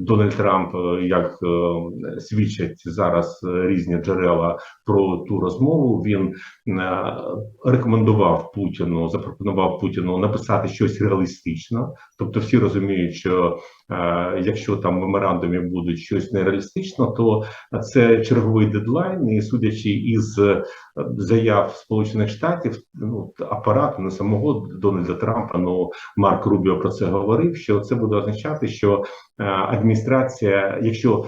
Дональд Трамп, е, як е, свідчать зараз різні джерела про ту розмову, він е, рекомендував Путіну, запропонував Путіну написати щось реалістично, Тобто, всі розуміють, що якщо там в меморандумі буде щось нереалістично, то це черговий дедлайн, і судячи із е, заяв Сполучених Штатів, ну апарат не самого Дональда Трампа, ну Марк Рубіо про це говорив. Що це буде означати, що е, адміністрація, якщо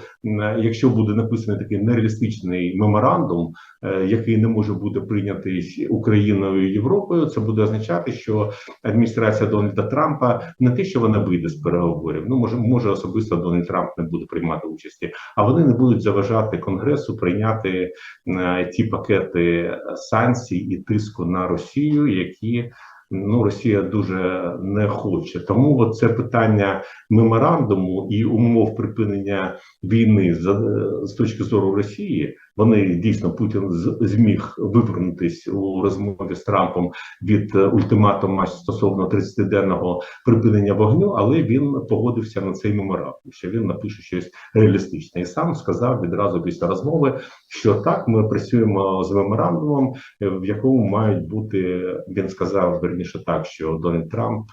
якщо буде написаний такий нереалістичний меморандум, е, який не може бути прийнятий Україною і Європою, це буде означати, що адміністрація Дональда Трампа не те, що вона вийде з переговорів, ну може може особисто Дональд Трамп не буде приймати участі, а вони не будуть заважати конгресу прийняти е, ті пакети санкцій і тиску на Росію, які ну Росія дуже не хоче. Тому от це питання меморандуму і умов припинення війни з, з точки зору Росії. Вони дійсно Путін зміг вивернутись у розмові з Трампом від е, ультиматуму стосовно 30-денного припинення вогню, але він погодився на цей меморандум, що він напише щось реалістичне, і сам сказав відразу після розмови, що так ми працюємо з меморандумом, е, в якому мають бути. Він сказав верніше так, що Дональд Трамп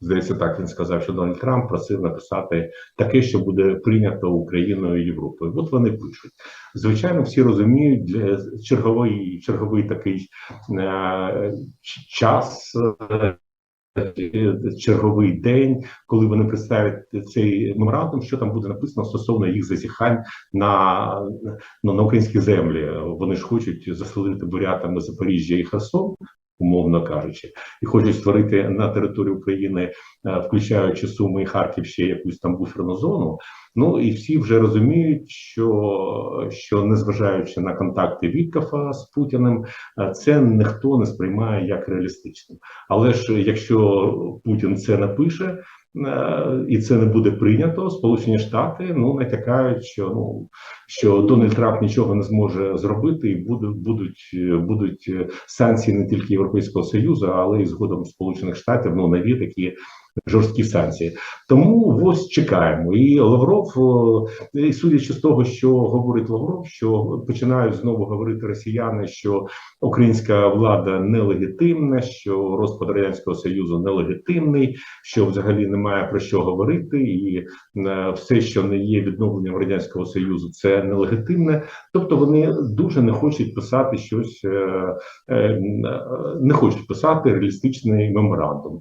здається, так він сказав, що Дональд Трамп просив написати таке, що буде прийнято Україною і Європою. От вони пишуть. Звичайно, всі розуміють для черговий черговий такий е, час. е, Черговий день, коли вони представлять цей меморандум, що там буде написано стосовно їх зазіхань на, ну, на українські землі. Вони ж хочуть заселити бурятами Запоріжжя і Херсон, умовно кажучи, і хочуть створити на території України, е, включаючи Суми і Харків, ще якусь там буферну зону. Ну і всі вже розуміють, що, що незважаючи на контакти Віткафа з Путіним, е, це ніхто не сприймає як реалістичним. Але ж якщо Путін це напише. е, І це не буде прийнято. Сполучені Штати ну натякають, що ну що Дональд Трамп нічого не зможе зробити, і будуть будуть будуть санкції не тільки Європейського союзу, але й згодом Сполучених Штатів. Ну нові такі жорсткі санкції. Тому ось чекаємо. І Лавров, е, і судячи з того, що говорить Лавров, що починають знову говорити росіяни, що українська влада нелегітимна, що розпад радянського союзу нелегітимний, що взагалі немає про що говорити, і е, все, що не є відновленням радянського союзу, це нелегітимне. Тобто вони дуже не хочуть писати щось, е, не хочуть писати реалістичний меморандум.